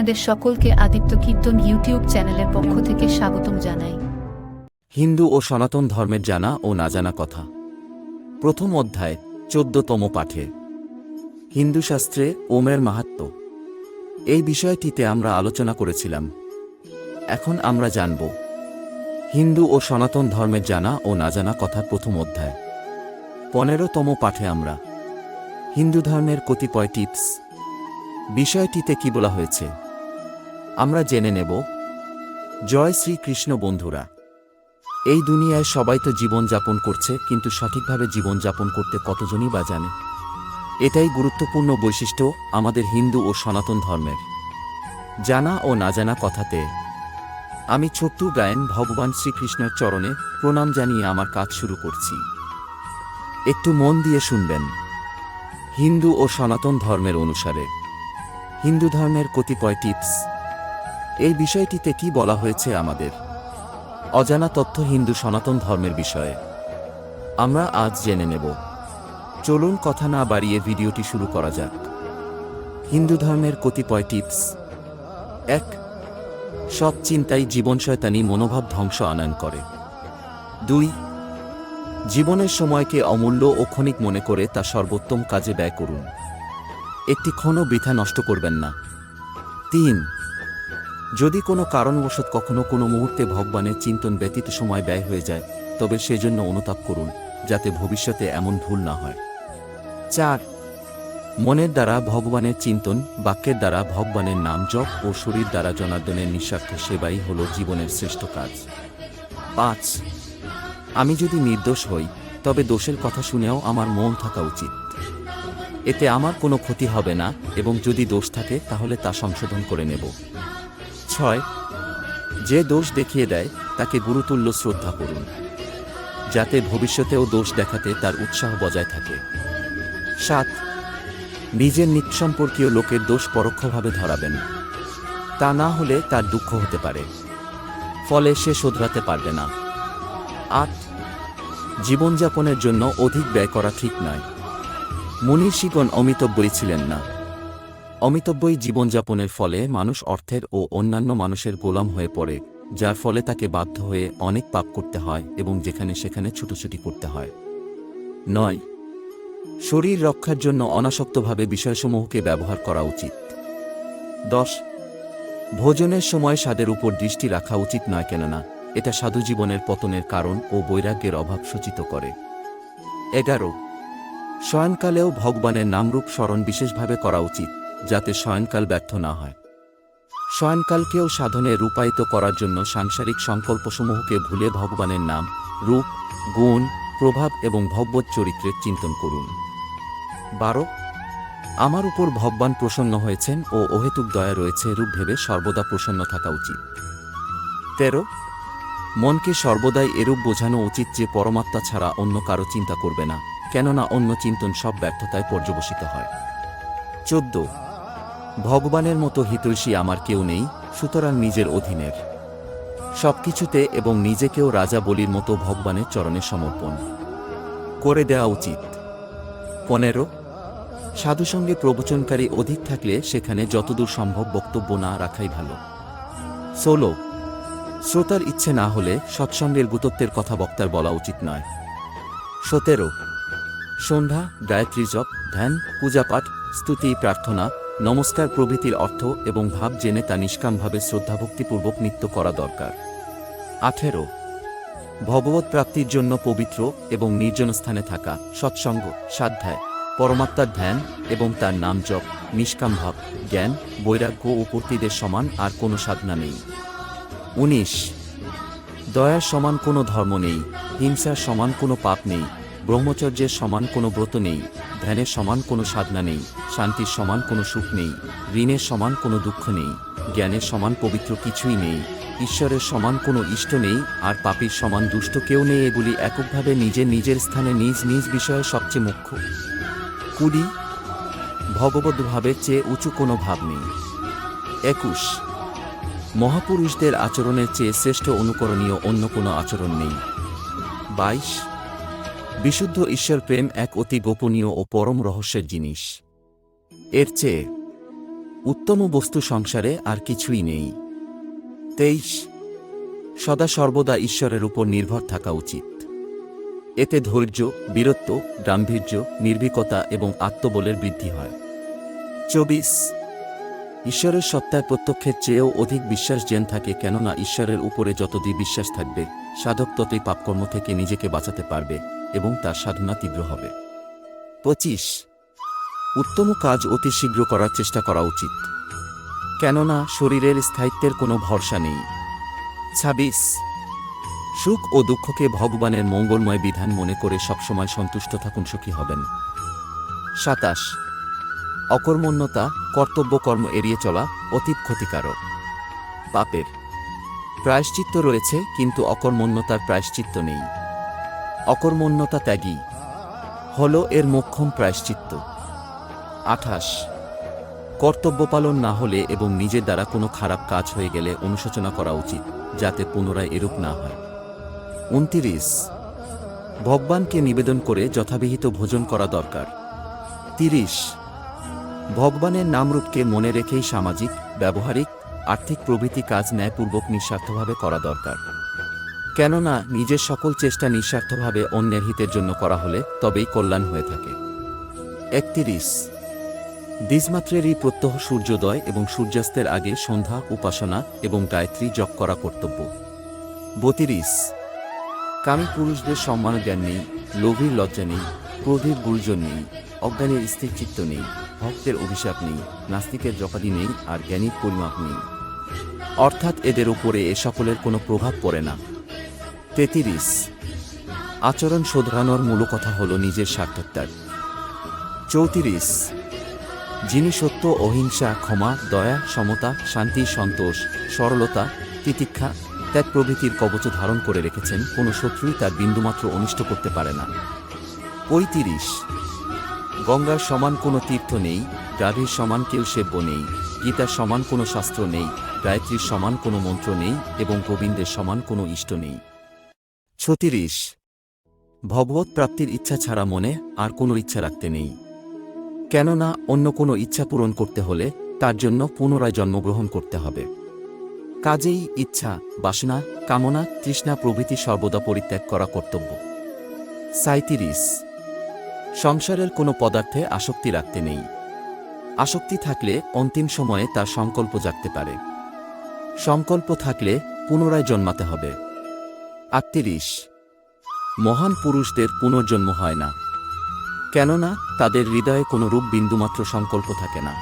আপনাদের সকলকে আদিত্য কীর্তন ইউটিউব চ্যানেলের পক্ষ থেকে স্বাগতম জানাই। হিন্দু ও সনাতন ধর্মের জানা ও না জানা কথা। প্রথম অধ্যায়, চোদ্দতম পাঠে। হিন্দু শাস্ত্রে ওমের মাহাত্ম্য। এই বিষয়টিতে আমরা আলোচনা করেছিলাম। এখন আমরা জানব, হিন্দু ও সনাতন ধর্মের জানা ও না জানা কথার প্রথম অধ্যায়। পনেরোতম পাঠে আমরা, হিন্দু ধর্মের কতিপয় টিপস। বিষয়টিতে কি বলা হয়েছে? আমরা জেনে নেব। জয় শ্রীকৃষ্ণ বন্ধুরা। এই দুনিয়ায় সবাই তো জীবনযাপন করছে, কিন্তু সঠিকভাবে জীবনযাপন করতে কতজনই বা জানে? এটাই গুরুত্বপূর্ণ বৈশিষ্ট্য আমাদের হিন্দু ও সনাতন ধর্মের। জানা ও না জানা কথাতে, আমি ছোট্টু গায়েন ভগবান শ্রীকৃষ্ণের চরণে প্রণাম জানিয়ে আমার কাজ শুরু করছি। একটু মন দিয়ে শুনবেন। হিন্দু ও সনাতন ধর্মের অনুসারে। হিন্দু ধর্মের কতিপয় টিপস এই বিষয়টিতে কি বলা হয়েছে আমাদের? অজানা তথ্য হিন্দু সনাতন ধর্মের বিষয়ে। আমরা আজ জেনে নেব। চলুন কথা না বাড়িয়ে ভিডিওটি শুরু করা যাক। হিন্দু ধর্মের কতিপয় টিপস। এক সব চিন্তাই জীবন শয়তানি মনোভাব ধ্বংস আনয়ন করে। দুই, জীবনের সময়কে অমূল্য ও ক্ষণিক মনে করে তা সর্বোত্তম কাজে ব্যয় করুন। একটি ক্ষণও বৃথা নষ্ট করবেন না। তিন যদি কোনো কারণবশত কখনো কোনো মুহূর্তে ভগবানের চিন্তন ব্যতীত সময় ব্যয় হয়ে যায়, তবে সেজন্য অনুতাপ করুন, যাতে ভবিষ্যতে এমন ভুল না হয়। চার, মনের দ্বারা ভগবানের চিন্তন, বাক্যের দ্বারা ভগবানের নাম জপ ও শরীর দ্বারা জনার্দনের নিঃস্বার্থ সেবাই হল জীবনের শ্রেষ্ঠ কাজ। পাঁচ, আমি যদি নির্দোষ হই, তবে দোষের কথা শুনেও আমার মন থাকা উচিত। এতে আমার কোনো ক্ষতি হবে না এবং যদি দোষ থাকে, তাহলে তা সংশোধন করে নেব। ছয় যে দোষ দেখিয়ে দেয়, তাকে গুরুতুল্য শ্রদ্ধা করুন, যাতে ভবিষ্যতেও দোষ দেখাতে তার উৎসাহ বজায় থাকে। সাত, নিজের নিঃসম্পর্কীয় লোকের দোষ পরোক্ষভাবে ধরাবেন। তা না হলে তার দুঃখ হতে পারে, ফলে সে শোধরাতে পারবে না। আট, জীবনযাপনের জন্য অধিক ব্যয় করা ঠিক নয়। মনীষীগণ অমিতব্যই ছিলেন না। অমিতব্যই জীবনযাপনের ফলে মানুষ অর্থের ও অন্যান্য মানুষের গোলাম হয়ে পড়ে, যার ফলে তাকে বাধ্য হয়ে অনেক পাপ করতে হয় এবং যেখানে সেখানে ছুটোছুটি করতে হয়। নয়। শরীর রক্ষার জন্য অনাসক্তভাবে বিষয়সমূহকে ব্যবহার করা উচিত। দশ। ভোজনের সময় স্বাদের উপর দৃষ্টি রাখা উচিত নয় কেননা, এটা সাধু জীবনের পতনের কারণ ও বৈরাগ্যের অভাব সূচিত করে। এগারো। শয়নকালেও ভগবানের নামরূপ স্মরণ বিশেষভাবে করা উচিত। যাতে শয়নকাল ব্যর্থ না হয়। শয়নকালকেও সাধনে রূপায়িত করার জন্য সাংসারিক সংকল্পসমূহকে ভুলে ভগবানের নাম, রূপ, গুণ, প্রভাব এবং ভগবত চরিত্রের চিন্তন করুন। বারো, আমার উপর ভগবান প্রসন্ন হয়েছেন ও অহেতুক দয়া রয়েছে রূপ ভেবে সর্বদা প্রসন্ন থাকা উচিত। তেরো, মনকে সর্বদাই এরূপ বোঝানো উচিত যে পরমাত্মা ছাড়া অন্য কারও চিন্তা করবে না, কেননা অন্য চিন্তন সব ব্যর্থতায় পর্যবসিত হয়। চোদ্দ ভগবানের মতো হিতৈষী আমার কেউ নেই, সুতরাং নিজের অধীনের। সবকিছুতে এবং নিজেকেও রাজা বলির মতো ভগবানের চরণে সমর্পণ। করে দেওয়া উচিত। পনেরো, সাধুসঙ্গে প্রবচনকারী অধিক থাকলে সেখানে যতদূর সম্ভব বক্তব্য না রাখাই ভালো। ষোলো, শ্রোতার ইচ্ছে না হলে সৎসঙ্গের গুতত্বের কথা বক্তার বলা উচিত নয়। সতেরো, সন্ধ্যা, গায়ত্রী জপ, ধ্যান, পূজাপাঠ, স্তুতি, প্রার্থনা নমস্কার প্রভৃতির অর্থ এবং ভাব জেনে তা নিষ্কামভাবে শ্রদ্ধাভক্তিপূর্বক নিত্য করা দরকার। আঠেরো। ভগবত প্রাপ্তির জন্য পবিত্র এবং নির্জন স্থানে থাকা সৎসঙ্গ, সাধ্যায়, পরমাত্মার ধ্যান এবং তার নাম জপ, নিষ্কাম ভাব, জ্ঞান, বৈরাগ্য ও পূর্তিদের সমান আর কোনো সাধনা নেই। উনিশ। দয়ার সমান কোনো ধর্ম নেই, হিংসার সমান কোনো পাপ নেই ব্রহ্মচর্যের সমান কোনো ব্রত নেই, ধ্যানের সমান কোনো সাধনা নেই, শান্তির সমান কোনো সুখ নেই, ঋণের সমান কোনো দুঃখ নেই, জ্ঞানের সমান পবিত্র কিছুই নেই, ঈশ্বরের সমান কোনো ইষ্ট নেই, আর পাপীর সমান দুষ্ট কেউ নেই এগুলি এককভাবে নিজের নিজের স্থানে নিজ নিজ বিষয়ে সবচেয়ে মুখ্য। কুড়ি, ভগবদ্ভাবের চেয়ে উঁচু কোনো ভাব নেই। একুশ, মহাপুরুষদের আচরণের চেয়ে শ্রেষ্ঠ অনুকরণীয় অন্য কোনো আচরণ নেই। বাইশ বিশুদ্ধ ঈশ্বর প্রেম এক অতি গোপনীয় ও পরম রহস্যের জিনিস। এর চেয়ে উত্তম বস্তু সংসারে আর কিছুই নেই। তেইশ, সদা সর্বদা ঈশ্বরের উপর নির্ভর থাকা উচিত। এতে ধৈর্য, বীরত্ব, গাম্ভীর্য, নির্ভীকতা এবং আত্মবলের বৃদ্ধি হয়। চব্বিশ, ঈশ্বরের সত্তায় প্রত্যক্ষের চেয়েও অধিক বিশ্বাস জেন থাকে কেননা ঈশ্বরের উপরে যতদিন বিশ্বাস থাকবে, সাধক ততই পাপকর্ম থেকে নিজেকে বাঁচাতে পারবে। এবং তার সাধনা তীব্র হবে। পঁচিশ। উত্তম কাজ অতি শীঘ্র করার চেষ্টা করা উচিত। কেননা শরীরের স্থায়িত্বের কোনো ভরসা নেই। ছাব্বিশ। সুখ ও দুঃখকে ভগবানের মঙ্গলময় বিধান মনে করে সবসময় সন্তুষ্ট থাকুন সুখী হবেন। সাতাশ। অকর্মণ্যতা কর্তব্য কর্ম এড়িয়ে চলা অতীব ক্ষতিকারক। পাপের। প্রায়শ্চিত্ত রয়েছে, কিন্তু অকর্মণ্যতার প্রায়শ্চিত্ত নেই। অকর্মণ্যতা ত্যাগী। হল এর মোক্ষম প্রায়শ্চিত্ত। আঠাশ। কর্তব্য পালন না হলে এবং নিজের দ্বারা কোনো খারাপ কাজ হয়ে গেলে অনুশোচনা করা উচিত, যাতে পুনরায় এরূপ না হয়। উনতিরিশ। ভগবানকে নিবেদন করে যথাবিহিত ভোজন করা দরকার। তিরিশ। ভগবানের নামরূপকে মনে রেখেই সামাজিক, ব্যবহারিক, আর্থিক প্রভৃতি কাজ ন্যায়পূর্বক নিঃস্বার্থভাবে করা দরকার। কেননা নিজের সকল চেষ্টা নিঃস্বার্থভাবে অন্যের হিতের জন্য করা হলে তবেই কল্যাণ হয়ে থাকে। একতিরিশ। দ্বিজমাত্রেরই প্রত্যহ সূর্যোদয় এবং সূর্যাস্তের আগে সন্ধ্যা, উপাসনা এবং গায়ত্রী জপ করা কর্তব্য। বতিরিশ। কামী পুরুষদের সম্মান জ্ঞান নেই, লোভীর লজ্জা নেই, ক্রোধের গুরুজন নেই, অজ্ঞানের স্থির চিত্ত নেই, ভক্তের অভিশাপ নেই, নাস্তিকের জপাদি নেই আর জ্ঞানীর পরিমাপ নেই। অর্থাৎ এদের উপরে এ সকলের কোনো প্রভাব পড়ে না। তেতিরিশ। আচরণ শোধরানোর মূল কথা হল নিজের স্বার্থত্যাগ চৌত্রিশ। যিনি সত্য, অহিংসা, ক্ষমা, দয়া, সমতা, শান্তি, সন্তোষ, সরলতা, তিতিক্ষা, ত্যাগ প্রভৃতির কবচ ধারণ করে রেখেছেন, কোনো শত্রুই তার বিন্দুমাত্র অনিষ্ট করতে পারে না। পঁয়ত্রিশ। গঙ্গার সমান কোনো তীর্থ নেই, গাভীর সমান কেউ সেব্য নেই, গীতার সমান কোনো শাস্ত্র নেই, গায়ত্রীর সমান কোনো মন্ত্র নেই এবং গোবিন্দের সমান কোনো ইষ্ট নেই। ছত্রিশ। ভগবত প্রাপ্তির ইচ্ছা ছাড়া মনে আর কোনো ইচ্ছা রাখতে নেই। কেননা অন্য কোনো ইচ্ছা পূরণ করতে হলে তার জন্য পুনরায় জন্মগ্রহণ করতে হবে। কাজেই ইচ্ছা, বাসনা, কামনা, তৃষ্ণা প্রভৃতি সর্বদা পরিত্যাগ করা কর্তব্য। সাঁইতিরিশ। সংসারের কোনো পদার্থে আসক্তি রাখতে নেই। আসক্তি থাকলে অন্তিম সময়ে তার সংকল্প জাগতে পারে। সংকল্প থাকলে পুনরায় জন্মাতে হবে। আটত্রিশ। মহান পুরুষদের পুনর্জন্ম হয় না। কেননা তাদের হৃদয়ে কোনো রূপ বিন্দুমাত্র সংকল্প থাকে না।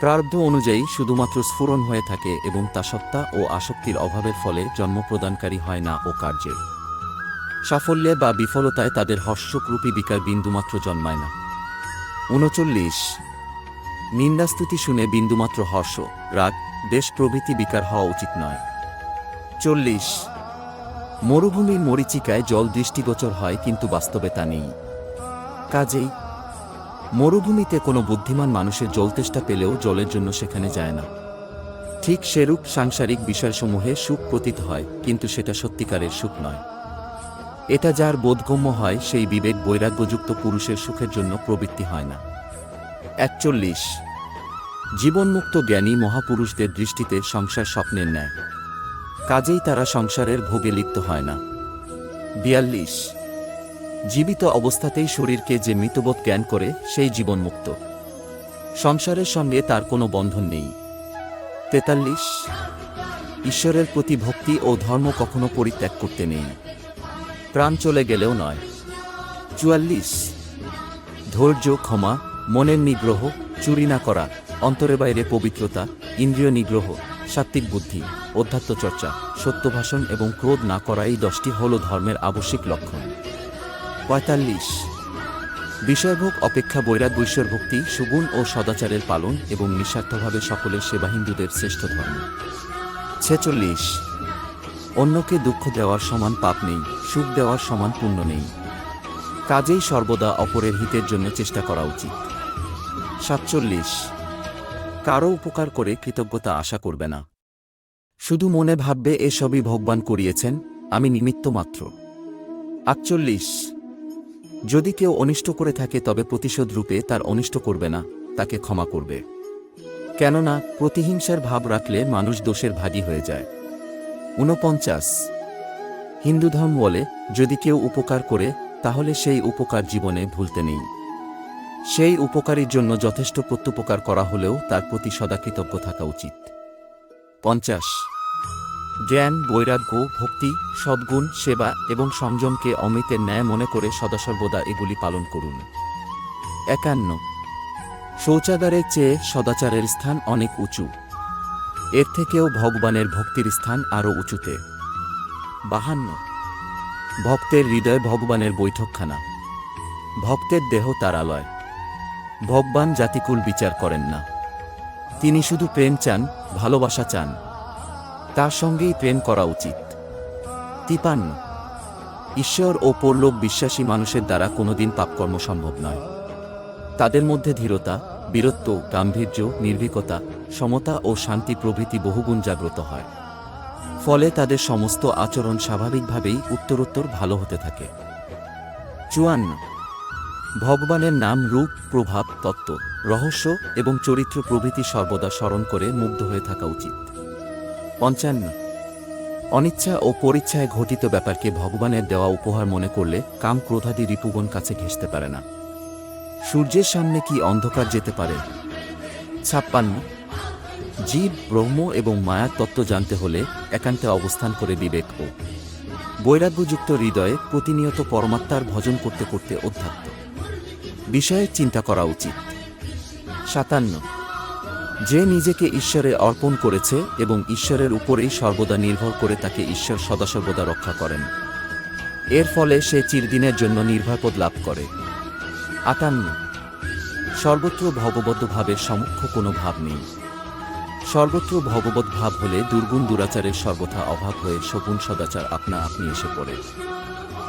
প্রারব্ধ অনুযায়ী শুধুমাত্র স্ফুরণ হয়ে থাকে এবং তা সত্তা ও আসক্তির অভাবের ফলে জন্ম প্রদানকারী হয় না ও কার্যের সাফল্যে বা বিফলতায় তাদের হর্ষকরূপী বিকার বিন্দুমাত্র জন্মায় না। উনচল্লিশ। নিন্দাস্তুতি শুনে বিন্দুমাত্র হর্ষ, রাগ দেশ প্রভৃতি বিকার হওয়া উচিত নয়। চল্লিশ। মরুভূমির মরিচিকায় জল দৃষ্টিগোচর হয়, কিন্তু বাস্তবে তা নেই। কাজেই, মরুভূমিতে কোনো বুদ্ধিমান মানুষের জলতেষ্টা পেলেও জলের জন্য সেখানে যায় না। ঠিক সেরূপ সাংসারিক বিষয়সমূহে সুখ প্রতীত হয়, কিন্তু সেটা সত্যিকারের সুখ নয়। এটা যার বোধগম্য হয়, সেই বিবেক বৈরাগ্যযুক্ত পুরুষের সুখের জন্য প্রবৃত্তি হয় না। একচল্লিশ। জীবনমুক্ত জ্ঞানী মহাপুরুষদের দৃষ্টিতে সংসার স্বপ্নের ন্যায়। কাজেই তারা সংসারের ভোগে লিপ্ত হয় না। বিয়াল্লিশ। জীবিত অবস্থাতেই শরীরকে যে মৃতবোধ জ্ঞান করে, সেই জীবনমুক্ত সংসারের সঙ্গে তার কোনো বন্ধন নেই। তেতাল্লিশ। ঈশ্বরের প্রতি ভক্তি ও ধর্ম কখনো পরিত্যাগ করতে নেই। প্রাণ চলে গেলেও নয়। চুয়াল্লিশ। ধৈর্য, ক্ষমা, মনের নিগ্রহ, চুরি না করা অন্তরে বাইরে পবিত্রতা, ইন্দ্রিয় নিগ্রহ সাত্ত্বিক বুদ্ধি, অধ্যাত্ম চর্চা সত্যভাষণ এবং ক্রোধ না করা এই দশটি হল ধর্মের আবশ্যিক লক্ষণ। পঁয়তাল্লিশ। বিষয়ভোগ, অপেক্ষা, বৈরাগ্য ঈশ্বর ভক্তি সুগুণ ও সদাচারের পালন এবং নিঃস্বার্থভাবে সকলের সেবা হিন্দুদের শ্রেষ্ঠ ধর্ম। ছেচল্লিশ। অন্যকে দুঃখ দেওয়ার সমান পাপ নেই, সুখ দেওয়ার সমান পুণ্য নেই। কাজেই সর্বদা অপরের হিতের জন্য চেষ্টা করা উচিত। সাতচল্লিশ। কারও উপকার করে কৃতজ্ঞতা আশা করবে না। শুধু মনে ভাববে এসবই ভগবান করিয়েছেন, আমি নিমিত্ত মাত্র আটচল্লিশ। যদি কেউ অনিষ্ট করে থাকে, তবে প্রতিশোধ রূপে তার অনিষ্ট করবে না, তাকে ক্ষমা করবে। কেননা, প্রতিহিংসার ভাব রাখলে মানুষ দোষের ভাগী হয়ে যায়। ঊনপঞ্চাশ। হিন্দু ধর্ম বলে, যদি কেউ উপকার করে, তাহলে সেই উপকার জীবনে ভুলতে নেই। সেই উপকারীর জন্য যথেষ্ট প্রত্যুপকার করা হলেও তার প্রতি সদা কৃতজ্ঞ থাকা উচিত। পঞ্চাশ। জ্ঞান, বৈরাগ্য, ভক্তি, সদ্গুণ, সেবা এবং সংযমকে অমৃতের ন্যায় মনে করে সদাসর্বদা এগুলি পালন করুন। একান্ন। শৌচাগারের চেয়ে সদাচারের স্থান অনেক উঁচু। এর থেকেও ভগবানের ভক্তির স্থান আরও উঁচুতে। বাহান্ন। ভক্তের হৃদয় ভগবানের বৈঠকখানা। ভক্তের দেহ তার আলয় ভগবান জাতিকুল বিচার করেন না। তিনি শুধু প্রেম চান, ভালোবাসা চান। তার সঙ্গেই প্রেম করা উচিত। তিপান্ন। ঈশ্বর ও পরলোক বিশ্বাসী মানুষের দ্বারা কোনোদিন পাপকর্ম সম্ভব নয়। তাদের মধ্যে ধীরতা, বীরত্ব, গাম্ভীর্য, নির্ভীকতা, সমতা ও শান্তি প্রভৃতি বহুগুণ জাগ্রত হয়। ফলে তাদের সমস্ত আচরণ স্বাভাবিকভাবেই উত্তরোত্তর ভালো হতে থাকে। চুয়ান্ন। ভগবানের নাম রূপ, প্রভাব, তত্ত্ব, রহস্য এবং চরিত্র প্রভৃতি সর্বদা স্মরণ করে মুগ্ধ হয়ে থাকা উচিত। পঞ্চান্ন। অনিচ্ছা ও পরিচ্ছায় ঘটিত ব্যাপারকে ভগবানের দেওয়া উপহার মনে করলে কাম ক্রোধাদি রিপুগণ কাছে ঘেঁষতে পারে না। সূর্যের সামনে কি অন্ধকার যেতে পারে? ছাপ্পান্ন। জীব, ব্রহ্ম এবং মায়ার তত্ত্ব জানতে হলে একান্তে অবস্থান করে বিবেক ও বৈরাগ্যযুক্ত হৃদয়ে প্রতিনিয়ত পরমাত্মার ভজন করতে করতে অধ্যাত্ম। বিষয়ে চিন্তা করা উচিত। সাতান্ন। যে নিজেকে ঈশ্বরে অর্পণ করেছে এবং ঈশ্বরের উপরেই সর্বদা নির্ভর করে তাকে ঈশ্বর সদাসর্বদা রক্ষা করেন। এর ফলে সে চিরদিনের জন্য নির্ভরপদ লাভ করে। আটান্ন। সর্বত্র ভগবদ্ধভাবের সমক্ষ কোনো ভাব নেই। সর্বত্র ভগবত ভাব হলে দুর্গুণ দুরাচারের সর্বথা অভাব হয়ে শগুন সদাচার আপনা আপনি এসে পড়ে।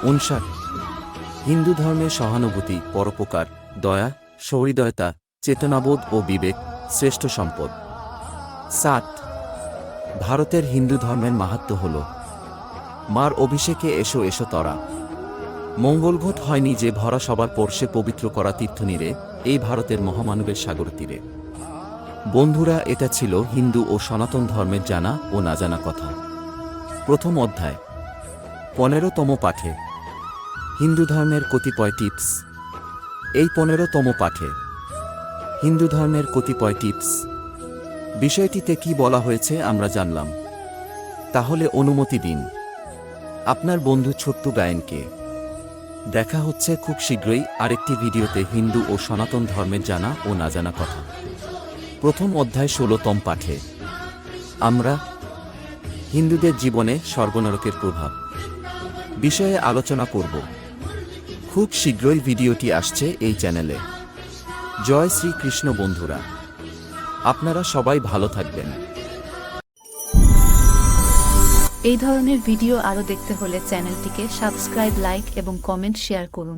উনষাট। হিন্দু ধর্মে সহানুভূতি, পরোপকার, দয়া, সহৃদয়তা, চেতনাবোধ ও বিবেক শ্রেষ্ঠ সম্পদ। সাত, ভারতের হিন্দু ধর্মের মাহাত্ম হল, মার অভিষেকে এসো এসো তরা। মঙ্গলঘট হয়নি যে ভরা সবার পর্ষে পবিত্র করা তীর্থনীরে, এই ভারতের মহামানবের সাগর তীরে। বন্ধুরা, এটা ছিল হিন্দু ও সনাতন ধর্মের জানা ও না জানা কথা। প্রথম অধ্যায়, পনেরোতম পাঠে হিন্দু ধর্মের কতিপয় টিপস। এই পনেরোতম পাঠে। হিন্দু ধর্মের কতিপয় টিপস। বিষয়টিতে কি বলা হয়েছে আমরা জানলাম। তাহলে অনুমতি দিন। আপনার বন্ধু ছোট্ট গায়নকে। দেখা হচ্ছে খুব শীঘ্রই আরেকটি ভিডিওতে হিন্দু ও সনাতন ধর্মের জানা ও না জানা কথা। প্রথম অধ্যায় ষোলোতম পাঠে। আমরা হিন্দুদের জীবনে স্বর্গনরকের প্রভাব। বিষয়ে আলোচনা করব। খুব শীঘ্রই ভিডিওটি আসছে এই চ্যানেলে। জয় শ্রীকৃষ্ণ বন্ধুরা। আপনারা সবাই ভালো থাকবেন। এই ধরনের ভিডিও আরও দেখতে হলে চ্যানেলটিকে সাবস্ক্রাইব, লাইক এবং কমেন্ট শেয়ার করুন।